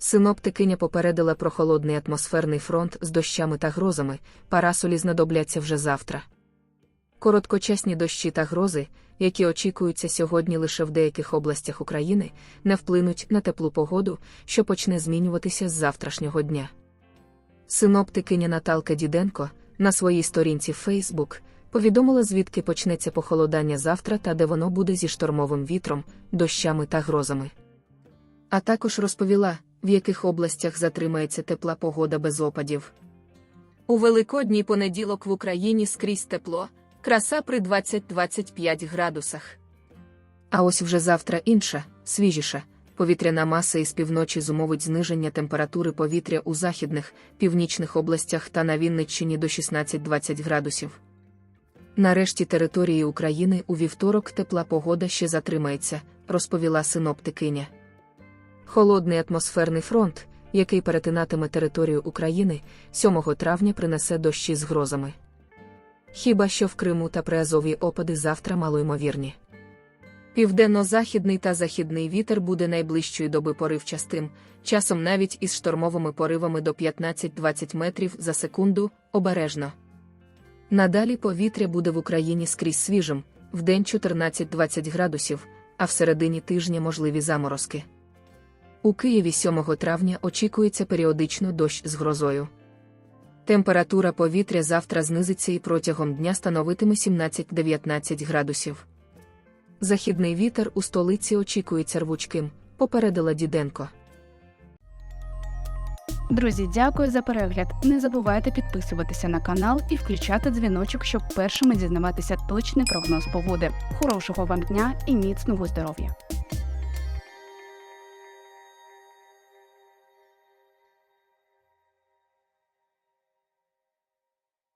Синоптикиня попередила про холодний атмосферний фронт з дощами та грозами, парасолі знадобляться вже завтра. Короткочасні дощі та грози, які очікуються сьогодні лише в деяких областях України, не вплинуть на теплу погоду, що почне змінюватися з завтрашнього дня. Синоптикиня Наталка Діденко на своїй сторінці Facebook повідомила, звідки почнеться похолодання завтра та де воно буде зі штормовим вітром, дощами та грозами. А також розповіла, в яких областях затримається тепла погода без опадів. У великодній понеділок в Україні скрізь тепло, краса при 20-25 градусах. А ось вже завтра інша, свіжіша, повітряна маса із півночі зумовить зниження температури повітря у західних, північних областях та на Вінниччині до 16-20 градусів. Нарешті території України у вівторок тепла погода ще затримається, розповіла синоптикиня. Холодний атмосферний фронт, який перетинатиме територію України, 7 травня принесе дощі з грозами. Хіба що в Криму та Приазові опади завтра малоймовірні. Південно-західний та західний вітер буде найближчої доби поривчастим, часом навіть із штормовими поривами до 15-20 метрів за секунду, обережно. Надалі повітря буде в Україні скрізь свіжим, вдень 14-20 градусів, а в середині тижня можливі заморозки. У Києві 7 травня очікується періодично дощ з грозою. Температура повітря завтра знизиться і протягом дня становитиме 17-19 градусів. Західний вітер у столиці очікується рвучким, попередила Діденко. Друзі, дякую за перегляд. Не забувайте підписуватися на канал і включати дзвіночок, щоб першими дізнаватися точний прогноз погоди. Хорошого вам дня і міцного здоров'я!